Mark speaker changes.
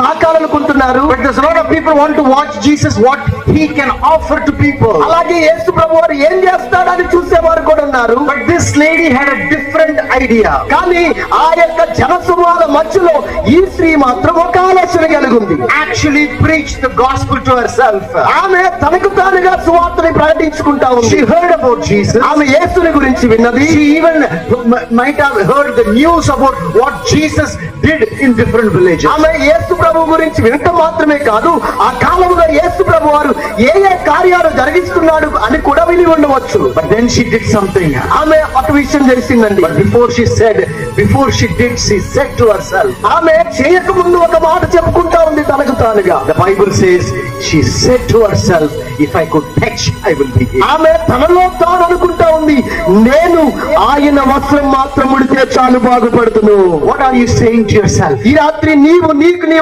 Speaker 1: తాకాలనుకుంటున్నారు.
Speaker 2: People want watch Jesus what he can offer to people
Speaker 1: అలాగే యేసు ప్రభు వారు ఏం చేస్తాడు అని చూసే వారు కూడా ఉన్నారు.
Speaker 2: But this lady had a different idea
Speaker 1: కానీ ఆ యొక్క జనసమూహాల మధ్యలో ఈ స్త్రీ మాత్రం ఒక ఆలోచన కలిగింది. Actually
Speaker 2: preach the gospel to herself
Speaker 1: ఆమె తనకు తానుగా సువార్తని ప్రకటించుకుంటా ఉంది.
Speaker 2: షీ హర్డ్ అబౌట్ జీసస్
Speaker 1: ఆమె యేసుని గురించి విన్నది.
Speaker 2: She even might have heard the news about what Jesus did in different villages.
Speaker 1: ఆమె యేసు ప్రభు గురించి వినటం మాత్రమే కాదు ఆ కాలంలో యేసు ప్రభు వారు ఏ ఏ కార్యాలు జరిగిస్తున్నాడు అని కూడా విని ఉండవచ్చు
Speaker 2: But then she did something.
Speaker 1: ఆమె ఒక విషయం తెలిసిందండి
Speaker 2: But before she said, before she did, she said to herself,
Speaker 1: ఆమె చేయక ముందు ఒక మాట చెప్పుకుంటా ఉంది తనకు తానుగా
Speaker 2: the Bible says, she said to herself, if I could touch, I will be healed.
Speaker 1: ఆమె తనలో తాను అనుకుంటా ఉంది నేను ఆయన వస్త్రం మాత్రం ముడితే చాలు బాగుపడుతును
Speaker 2: What are you saying to yourself?
Speaker 1: ఈ రాత్రి నీవు నీకు నీవు